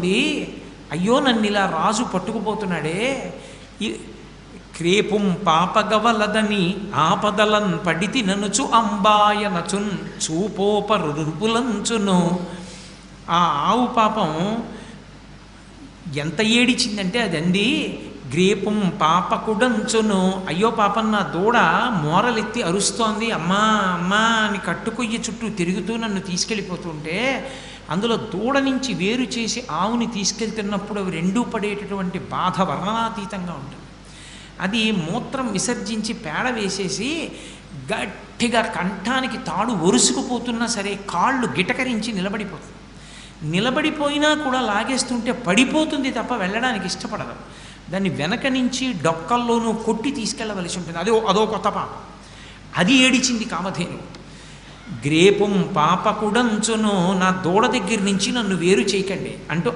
వస్తుంది అయ్యో నన్ను ఇలా రాజు పట్టుకుపోతున్నాడే. క్రేపుం పాపగవలదని ఆపదలన్ పడితి ననుచు అంబాయనచున్ చూపోపరుపులంచును ఆ ఆవు పాపం ఎంత ఏడిచిందంటే అది అంది గ్రేపం పాపకుడంచును. అయ్యో పాపం నా దూడ మోరలెత్తి అరుస్తోంది. అమ్మా అమ్మా అని కట్టుకొయ్యి చుట్టూ తిరుగుతూ నన్ను తీసుకెళ్ళిపోతుంటే అందులో దూడ నుంచి వేరు చేసి ఆవుని తీసుకెళ్తున్నప్పుడు అవి రెండూ పడేటటువంటి బాధ వర్ణనాతీతంగా ఉంటుంది. అది మూత్రం విసర్జించి పేడ వేసేసి గట్టిగా కంఠానికి తాడు ఒరుసుకుపోతున్నా సరే కాళ్ళు గిటకరించి నిలబడిపోతుంది నిలబడిపోయినా కూడా లాగేస్తుంటే పడిపోతుంది తప్ప వెళ్ళడానికి ఇష్టపడదు. దాన్ని వెనక నుంచి డొక్కల్లోనూ కొట్టి తీసుకెళ్ళవలసి ఉంటుంది. అదో అదో కొత్త పాపం. అది ఏడిచింది కామధేను గ్రేపం పాపకుడంచును నా దూడ దగ్గర నుంచి నన్ను వేరు చేయకండి అంటూ